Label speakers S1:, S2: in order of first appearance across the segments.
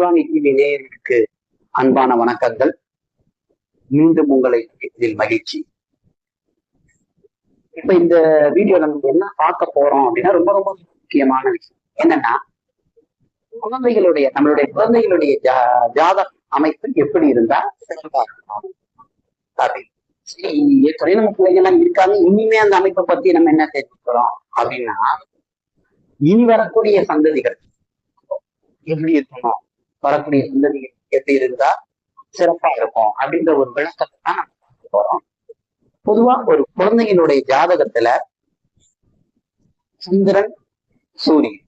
S1: Shivani TV நேயர்களுக்கு அன்பான வணக்கங்கள். மீண்டும் உங்களை இதில் மகிழ்ச்சி. இப்ப இந்த வீடியோ நம்ம என்ன பார்க்க போறோம் அப்படின்னா ரொம்ப ரொம்ப முக்கியமான விஷயம். என்னன்னா குழந்தைகளுடைய நம்மளுடைய குழந்தைகளுடைய ஜாத அமைப்பு எப்படி இருந்தா சிறப்பா இருக்கும். அப்படி சரி ஏற்கனவே நம்ம பிள்ளைங்க எல்லாம் இருக்காங்க. இனிமே அந்த அமைப்பை பத்தி நம்ம என்ன தெரிஞ்சுக்கிறோம் அப்படின்னா இனி வரக்கூடிய சந்ததிகள் எப்படி இருக்கணும்? வரக்கூடிய சந்ததிகள் எப்படி இருந்தா சிறப்பா இருக்கும் அப்படின்ற ஒரு விளக்கத்தை தான் நம்ம பார்க்க போறோம். பொதுவா ஒரு குழந்தைகளுடைய ஜாதகத்துல சந்திரன் சூரியன்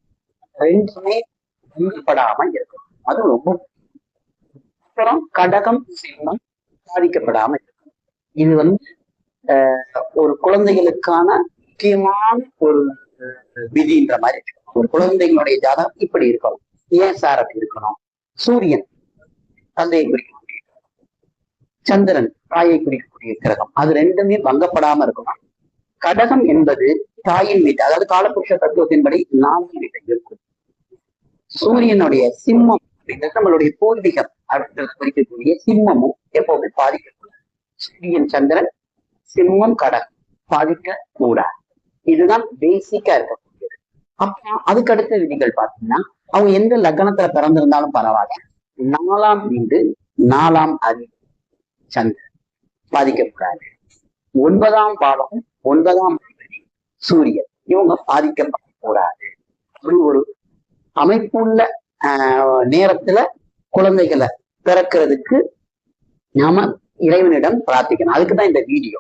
S1: ரெண்டுமே படாம இருக்கும். அது ரொம்ப அப்புறம் கடகம் சிம்மம் பாதிக்கப்படாம இருக்கும். இது வந்து ஆஹ், ஒரு குழந்தைகளுக்கான முக்கியமான ஒரு விதின்ற மாதிரி ஒரு குழந்தைகளுடைய ஜாதகம் இப்படி இருக்கணும். ஏன் சார் அப்படி இருக்கணும்? சூரியன் தந்தையை குறிக்கக்கூடிய கிரகம். சந்திரன் தாயை குறிக்கக்கூடிய கிரகம். அது ரெண்டுமே பங்கப்படாம இருக்கணும். கடகம் என்பது தாயின் வீட்டு அதாவது காலபுருஷ தத்துவத்தின்படி நான்கு வீட்டை இருக்கும். சூரியனுடைய சிம்மம் அப்படிங்கிறது நம்மளுடைய பூர்வீகம் அப்படின்றத குறிக்கக்கூடிய சிம்மமும் எப்பவுமே பாதிக்கக்கூடாது. சூரியன் சந்திரன் சிம்மம் கடகம் பாதிக்க கூடாது இதுதான் பேசிக்கா இருக்கும். அப்புறம் அதுக்கு அடுத்த விதிகள் பார்த்தீங்கன்னா அவங்க எந்த லக்னத்துல பிறந்திருந்தாலும் பரவாயில்ல. நாலாம் வீடு நாலாம் அறிவு. சந்திரன் பாதிக்கக்கூடாது ஒன்பதாம் பாவம் ஒன்பதாம் அதிபதி சூரியன். இவங்க பாதிக்கப்படக்கூடாது அப்படி ஒரு அமைப்புள்ள ஆஹ், நேரத்துல குழந்தைகளை பிறக்கிறதுக்கு நாம இறைவனிடம் பிரார்த்திக்கணும். அதுக்குதான் இந்த வீடியோ.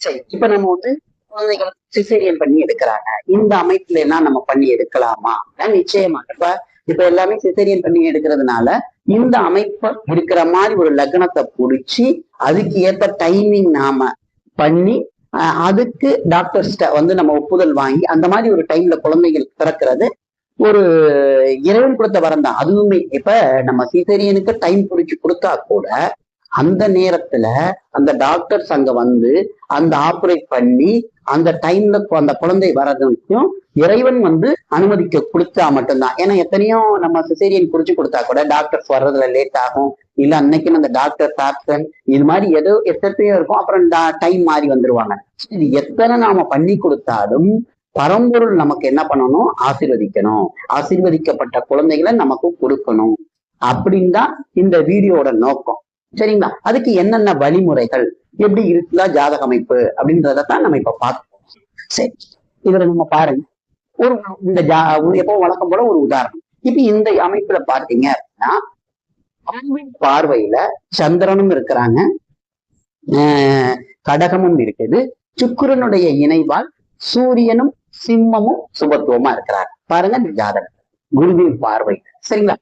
S1: சரி இப்ப நம்ம வந்து குழந்தைகள் சிசேரியன் பண்ணி எடுக்கிறாங்க. இந்த அமைப்புல எல்லாம் நம்ம பண்ணி எடுக்கலாமா? நிச்சயமா. இப்ப இப்ப எல்லாமே சிசேரியன் பண்ணி எடுக்கிறதுனால இந்த அமைப்பு இருக்கிற மாதிரி ஒரு லக்னத்தை புடிச்சு அதுக்கு ஏத்த டைமிங் நாம பண்ணி அதுக்கு டாக்டர்ஸ்ட வந்து நம்ம ஒப்புதல் வாங்கி அந்த மாதிரி ஒரு டைம்ல குழந்தைகள் பிறக்கிறது ஒரு இறைவன் கொடுத்த வரம் தான். அதுவுமே இப்ப நம்ம சிசேரியனுக்கு டைம் குறிச்சு கொடுத்தா கூட அந்த நேரத்துல அந்த டாக்டர்ஸ் அங்க வந்து அந்த ஆப்ரேட் பண்ணி அந்த டைம்ல அந்த குழந்தை வர்றதுக்கும் இறைவன் வந்து அனுமதிக்க கொடுத்தா மட்டும்தான். ஏன்னா எத்தனையோ நம்ம சிசேரியன் குறிச்சு கொடுத்தா கூட டாக்டர்ஸ் வர்றதுல லேட் ஆகும். இல்ல அன்னைக்குன்னு அந்த டாக்டர் ஆப்சன் இது மாதிரி ஏதோ எத்தனையோ இருக்கும். அப்புறம் டைம் மாறி வந்துருவாங்க. இது எத்தனை நாம பண்ணி கொடுத்தாலும் பரம்பொருள் நமக்கு என்ன பண்ணணும்? ஆசீர்வதிக்கணும். ஆசிர்வதிக்கப்பட்ட குழந்தைகளை நமக்கு கொடுக்கணும். அப்படின்னு தான் இந்த வீடியோட நோக்கம். சரிங்களா? அதுக்கு என்னென்ன வழிமுறைகள்? எப்படி இருக்குதா ஜாதக அமைப்பு? அப்படின்றதான் நம்ம இப்ப பார்க்கணும் சரி. இதுல நம்ம பாருங்க. ஒரு இந்த ஜா எப்போ வழக்கம் போல ஒரு உதாரணம். இப்ப இந்த அமைப்புல பார்த்தீங்க அப்படின்னா ஆண்வின் பார்வையில சந்திரனும் இருக்கிறாங்க. கடகமும் இருக்குது. சுக்கிரனுடைய இணைவால் சூரியனும் சிம்மமும் சுபத்துவமா இருக்கிறாங்க. பாருங்க இந்த ஜாதகம். குருவின் பார்வை சரிங்களா?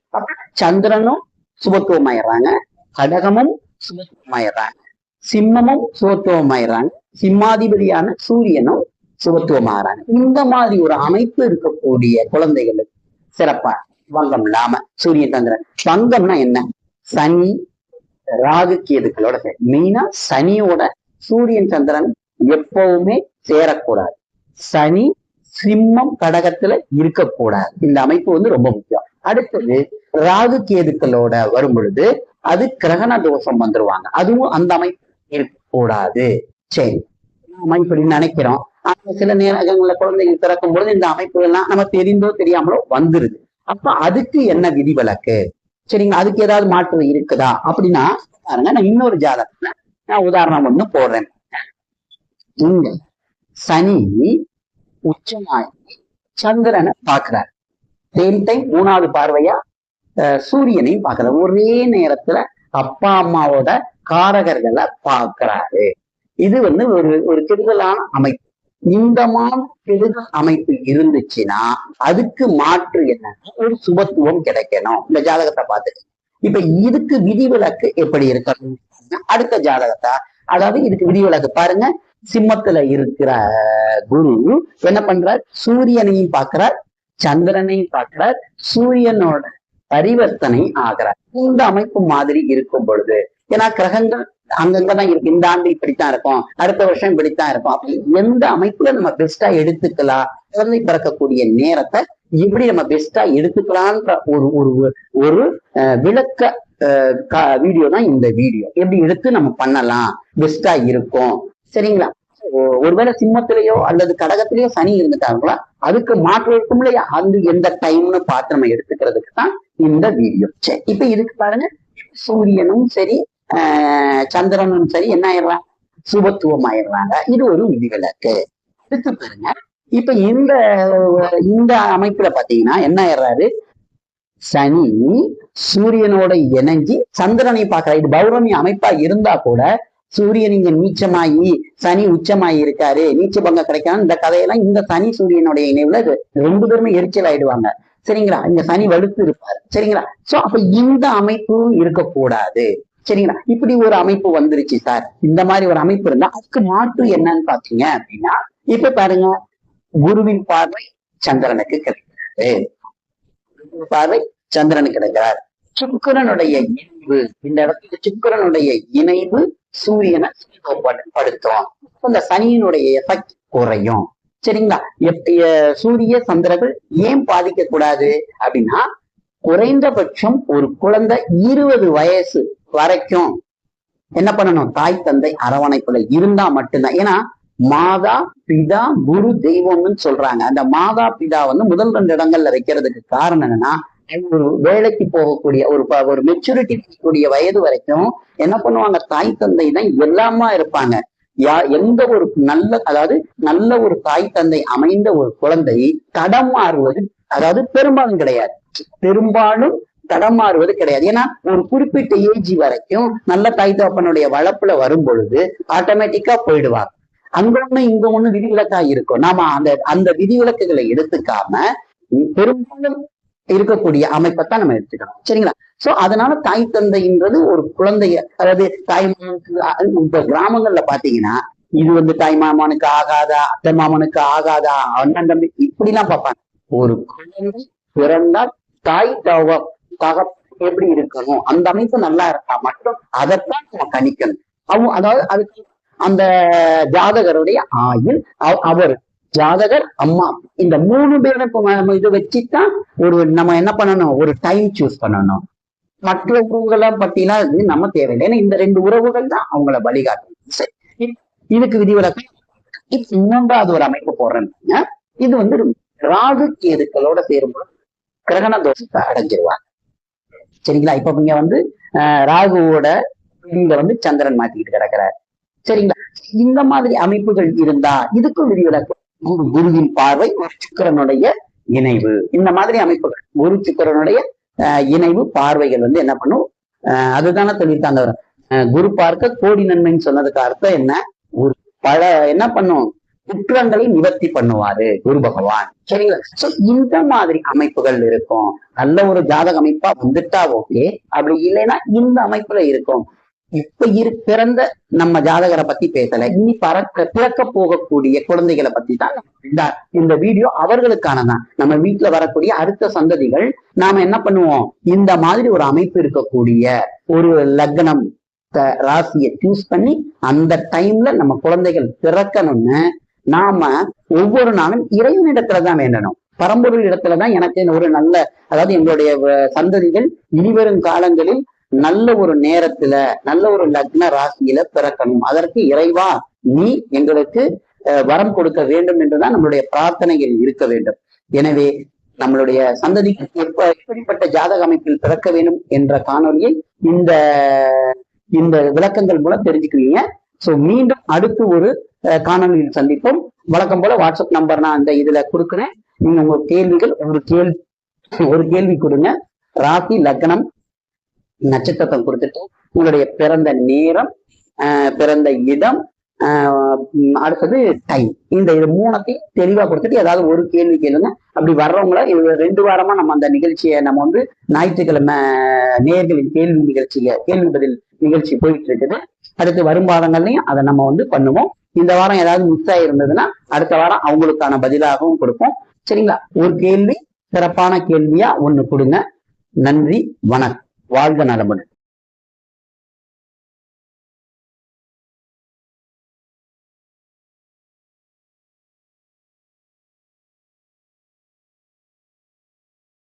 S1: சந்திரனும் சுபத்துவமாயிடுறாங்க. கடகமும் சுகத்துவமாயிடுறாங்க சிம்மமும் சுகத்துவமாயிடுறாங்க சிம்மாதிபதியான சூரியனும் சுகத்துவமாகறாங்க இந்த மாதிரி ஒரு அமைப்பு இருக்கக்கூடிய குழந்தைகளுக்கு சிறப்பா வங்கம் இல்லாம சூரிய சந்திரன் வங்கம்னா என்ன? சனி ராகு கேதுக்களோட சரி மெயினா சனியோட சூரியன் சந்திரன் எப்பவுமே சேரக்கூடாது. சனி சிம்மம் கடகத்துல இருக்கக்கூடாது. இந்த அமைப்பு வந்து ரொம்ப முக்கியம். அடுத்தது ராகு கேதுக்களோட வரும் பொழுது அது கிரகண தோஷம் வந்துருவாங்க. அதுவும் அந்த அமைப்பு இருக்கக்கூடாது சரி. நாம இப்படி நினைக்கிறோம். ஆனா சில நேரங்கள்ல குழந்தைகள் பிறக்கும் பொழுது இந்த அமைப்புகள்லாம் நம்ம தெரிந்தோ தெரியாமலோ வந்துருது. அப்ப அதுக்கு என்ன விதிவிலக்கு? சரிங்களா? அதுக்கு ஏதாவது மாற்று இருக்குதா? அப்படின்னா பாருங்க நான் இன்னொரு ஜாதகத்துல நான் உதாரணம் ஒண்ணு போடுறேன். இங்க சனி உச்சமாகி சந்திரனை பாக்குறாரு சேம் டைம் மூணாவது பார்வையா சூரியனையும் பார்க்கிறார். ஒரே நேரத்துல அப்பா அம்மாவோட காரகர்களை பார்க்கிறாரு. இது வந்து ஒரு ஒரு கெடுதலான அமைப்பு. இந்த மாதிரி கெடுதல் அமைப்பு இருந்துச்சுன்னா அதுக்கு மாற்று என்ன? ஒரு சுபத்துவம் கிடைக்கணும். இந்த ஜாதகத்தை பார்த்துட்டு. இப்ப இதுக்கு விதிவிலக்கு எப்படி இருக்கணும்? அடுத்த ஜாதகத்தை? அதாவது இதுக்கு விதிவிலக்கு பாருங்க. சிம்மத்துல இருக்கிற குரு என்ன பண்றார்? சூரியனையும் பார்க்கிறார். சந்திரனையும் பார்க்கிறார். சூரியனோட பரிவர்த்தனை ஆகிறார். இந்த அமைப்பு மாதிரி இருக்கும் பொழுது ஏன்னா கிரகங்கள் அங்கங்கதான் இருக்கு. இந்த ஆண்டு இப்படித்தான் இருக்கும். அடுத்த வருஷம் இப்படித்தான் இருக்கும். அப்படி எந்த அமைப்புல நம்ம பெஸ்டா எடுத்துக்கலாம் குழந்தை பிறக்கக்கூடிய நேரத்தை இப்படி நம்ம பெஸ்டா எடுத்துக்கலான்ற ஒரு ஒரு ஒரு அஹ், விளக்க வீடியோ தான் இந்த வீடியோ எப்படி எடுத்து நம்ம பண்ணலாம்? பெஸ்டா இருக்கும். சரிங்களா? ஒருவேளை சிம்மத்திலேயோ அல்லது கடகத்திலேயோ சனி இருந்துட்டாங்களா அதுக்கு மாற்றம் இருக்கும் இல்லையா? அது எந்த டைம்னு பார்த்து நம்ம எடுத்துக்கிறதுக்கு தான் இந்த வீடியோ. சரி இப்ப இதுக்கு பாருங்க. சூரியனும் சரி சந்திரனும் சரி என்ன ஆயிடுறாங்க சுபத்துவம் ஆயிடுறாங்க. இது ஒரு விதிவிலக்கு. அடுத்து பாருங்க. இப்ப இந்த இந்த அமைப்புல பாத்தீங்கன்னா என்ன ஆயிடுறாரு? சனி சூரியனோட இணைஞ்சி சந்திரனை பார்க்கறாரு. இது பௌர்ணமி அமைப்பா இருந்தா கூட சூரியன் இங்க நீச்சமாயி சனி உச்சமாயி இருக்காரு. நீச்ச பங்கம் கிடைக்காம இந்த கதையெல்லாம் இந்த சனி சூரியனுடைய இணைவுல ரெண்டு பேருமே எரிச்சல் ஆயிடுவாங்க. சரிங்களா? இங்க சனி வலுத்து இருப்பாரு. சரிங்களா? சோ அப்ப இந்த அமைப்பு இருக்கக்கூடாது. சரிங்களா? இப்படி ஒரு அமைப்பு வந்துருச்சு சார். இந்த மாதிரி ஒரு அமைப்பு இருந்தா அதுக்கு மாற்று என்னன்னு பாத்தீங்க அப்படின்னா இப்ப பாருங்க குருவின் பார்வை சந்திரனுக்கு கிடைக்கிறது. பார்வை சந்திரனுக்கு கிடைக்கிறார். சுக்கரனுடைய இணைவு. இந்த இடத்துல சுக்கரனுடைய இணைவு சூரியனை படுத்தும் இந்த சனியினுடைய எஃபெக்ட் குறையும். சரிங்களா? எப்- சூரிய சந்திரர்கள் ஏன் பாதிக்க கூடாது அப்படின்னா குறைந்தபட்சம் ஒரு குழந்தை இருபது வயசு வரைக்கும் என்ன பண்ணணும்? தாய் தந்தை அரவணைப்புல இருந்தா மட்டும்தான். ஏன்னா மாதா பிதா குரு தெய்வம்னு சொல்றாங்க. அந்த மாதா பிதா வந்து முதல் ரெண்டு இடங்கள்ல வைக்கிறதுக்கு காரணம் என்னன்னா ஒரு வேலைக்கு போகக்கூடிய ஒரு ஒரு மெச்சூரிட்டி கூடிய வயது வரைக்கும் என்ன பண்ணுவாங்க? தாய் தந்தை தான் எல்லாமா இருப்பாங்க. யா எந்த ஒரு நல்ல அதாவது நல்ல ஒரு தாய் தந்தை அமைந்த ஒரு குழந்தை தடமாறுவது அதாவது பெரும்பாலும் கிடையாது. பெரும்பாலும் தடமாறுவது கிடையாது. ஏன்னா ஒரு குறிப்பிட்ட ஏஜ் வரைக்கும் நல்ல தாய் தகப்பனுடைய வளர்ப்புல வரும் பொழுது ஆட்டோமேட்டிக்கா போயிடுவாங்க. அங்க ஒண்ணு இங்க ஒண்ணு விதிவிலக்கா இருக்கும். நாம அந்த அந்த விதிவிலக்குகளை எடுத்துக்காம பெரும்பாலும் இருக்கக்கூடிய அமைப்பைத்தான் நம்ம எடுத்துக்கணும். சரிங்களா? சோ அதனால தாய் தந்தைன்றது ஒரு குழந்தைய அதாவது தாய் மாமனுக்கு இப்ப கிராமங்கள்ல பாத்தீங்கன்னா இது வந்து தாய் மாமனுக்கு ஆகாதா அத்தை மாமனுக்கு ஆகாதா அண்ணன் தம்பி எல்லாம் பார்ப்பாங்க. ஒரு குழந்தை பிறந்தா தாய் தவ தக எப்படி இருக்கணும்? அந்த அமைப்பு நல்லா இருக்கா? மட்டும் அதைத்தான் நம்ம கணிக்கணும். அவங்க அதாவது அதுக்கு அந்த ஜாதகருடைய ஆயுள் அவ- அவர் ஜாதகர் அம்மா. இந்த மூணு பேரும் இதை வச்சுதான் ஒரு நம்ம என்ன பண்ணணும்? ஒரு டைம் சூஸ் பண்ணணும். மற்ற உறவுகளை பத்திலாம் இது நம்ம தேவையில்லை. ஏன்னா இந்த ரெண்டு உறவுகள் தான் அவங்கள வழிகாட்டும். சரி. இதுக்கு விதிவிலக்கு இப்ப மூன்றாவது ஒரு அமைப்பு போடுறேன். இது வந்து ராகு கேதுக்களோட சேரும்போது கிரகண தோஷத்தை அடைஞ்சிருவாங்க. சரிங்களா? இப்ப இங்க வந்து ஆஹ், ராகுவோட இங்க வந்து சந்திரன் மாத்திக்கிட்டு கிடக்குறாரு. சரிங்களா? இந்த மாதிரி அமைப்புகள் இருந்தா இதுக்கும் விதிவிலக்கு. குரு குருவின் பார்வை ஒரு சுக்கிரனுடைய இணைவு. இந்த மாதிரி அமைப்புகள். குரு சுக்கிரனுடைய இணைவு பார்வைகள் வந்து என்ன பண்ணும்? அதுதானே சொல்லியிருக்காங்க ஆஹ், குரு பார்க்க கோடி நன்மைன்னு சொன்னதுக்கு அர்த்தம் என்ன? ஒரு பல என்ன பண்ணும்? குற்றங்களை நிவர்த்தி பண்ணுவாரு குரு பகவான். சரிங்களா? சோ இந்த மாதிரி அமைப்புகள் இருக்கும். நல்ல ஒரு ஜாதக அமைப்பா வந்துட்டா ஓகே அப்படி இல்லைன்னா இந்த அமைப்புல இருக்கும். இப்ப இரு பிறந்த நம்ம ஜாதகரை பத்தி பேசல. இனி பறக்க பிறக்க போகக்கூடிய குழந்தைகளை பத்தி தான் இந்த வீடியோ அவர்களுக்கானதான் நம்ம வீட்டுல வரக்கூடிய அடுத்த சந்ததிகள் நாம என்ன பண்ணுவோம்? இந்த மாதிரி ஒரு அமைப்பு இருக்கக்கூடிய ஒரு லக்னம் ராசியை சூஸ் பண்ணி அந்த டைம்ல நம்ம குழந்தைகள் பிறக்கணும்னு நாம ஒவ்வொரு நாளும் இறைவனிடத்துல தான் வேண்டணும். பரம்பொருள் இடத்துலதான் எனக்கு ஒரு நல்ல அதாவது எங்களுடைய சந்ததிகள் இனிவரும் காலங்களில் நல்ல ஒரு நேரத்துல நல்ல ஒரு லக்ன ராசியில பிறக்கணும். அதற்கு இறைவா நீ எங்களுக்கு வரம் கொடுக்க வேண்டும் என்றுதான் நம்மளுடைய பிரார்த்தனைகள் இருக்க வேண்டும். எனவே நம்மளுடைய சந்ததிக்கு எப்ப எப்படிப்பட்ட ஜாதக அமைப்பில் பிறக்க வேண்டும் என்ற காணொலியை இந்த இந்த விளக்கங்கள் மூலம் தெரிஞ்சுக்குவீங்க சோ மீண்டும் அடுத்து ஒரு காணொலியில் சந்திப்போம். வழக்கம் போல வாட்ஸ்அப் நம்பர் நான் இந்த இதுல கொடுக்குறேன். நீங்க உங்க கேள்விகள் ஒரு கேள்வி ஒரு கேள்வி கொடுங்க. ராசி லக்னம் நட்சத்திரத்தை கொடுத்துட்டு உங்களுடைய பிறந்த நேரம் ஆஹ் பிறந்த இடம் ஆஹ் அடுத்தது டைம் இந்த இது மூணத்தையும் தெளிவா கொடுத்துட்டு ஏதாவது ஒரு கேள்வி கேளுங்க அப்படி வர்றவங்கள இது ரெண்டு வாரமா நம்ம அந்த நிகழ்ச்சியை நம்ம வந்து ஞாயிற்றுக்கிழமை நேர்களின் கேள்வி நிகழ்ச்சியில கேள்வி பதில் நிகழ்ச்சி போயிட்டு இருக்குது அடுத்து வரும் வாரங்கள்லயும் அதை நம்ம வந்து பண்ணுவோம். இந்த வாரம் ஏதாவது மிஸ் ஆயிருந்ததுன்னா அடுத்த வாரம் அவங்களுக்கான பதிலாகவும் கொடுப்போம். சரிங்களா? ஒரு கேள்வி சிறப்பான கேள்வியா ஒண்ணு கொடுங்க. நன்றி வணக்கம். வாழ்க நலமுடன்.